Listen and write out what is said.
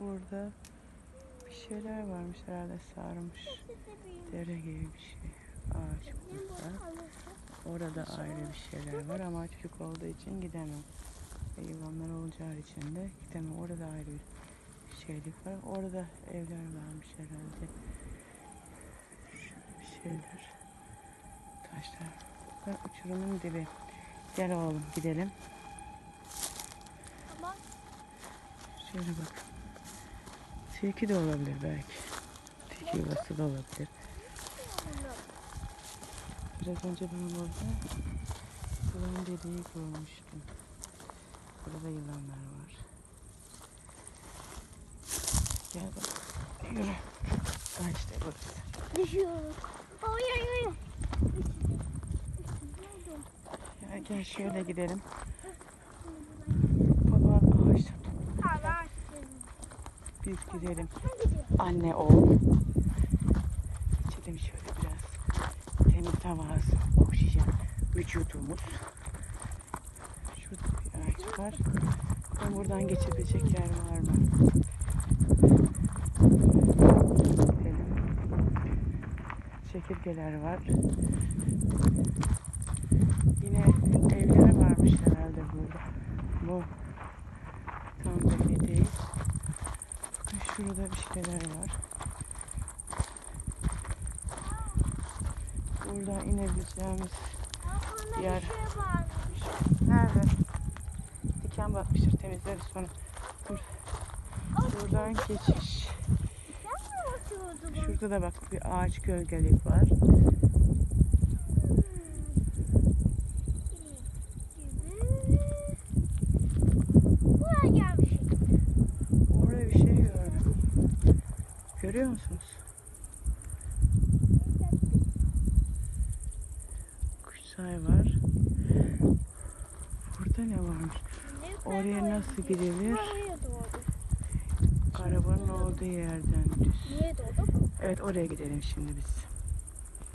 Burada bir şeyler varmış herhalde sarmış. Dere gibi bir şey. Ağaç burada. Orada ayrı bir şeyler var ama çocuk olduğu için gidemem. Hayvanlar olacağı için de gidemem. Orada ayrı bir şeylik var. Orada evler varmış herhalde. Şöyle bir şeyler. Taşlar. Bak uçurumun dibi. Gel oğlum gidelim. Şöyle bak. Tilki de olabilir belki. Tilki yuvası da olabilir. Biraz önce ben burada yılan deliği görmüştüm. Burada yılanlar var. Gel bak. Yürü. Ha işte burası. düşüyoruz. Oy oy oy. Gel, gel şöyle gidelim. Biz gidelim. Anne oğul. İçelim şöyle biraz. Temiz hava alsın. Oksijen. Vücudumuz. Şurada bir ağaç var. Bakalım buradan geçebilecek yer var mı? Gidelim. Çekirgeler var. Yine evler varmış herhalde burada. Bu tam belli değil. Şurada bir şeyler var. Buradan inebileceğimiz Yer. bir şey varmış. nerede? Diken batmıştır temizleriz sonra. Dur. Buradan geçiş. Şurada da bak bir ağaç gölgelik var. Buraya gelmiş. Orada bir şey gördüm. Görüyor musunuz? Kuşsay var. Burada ne varmış? Oraya nasıl gidilir? Arabanın olduğu yerden düz. Evet oraya gidelim şimdi biz.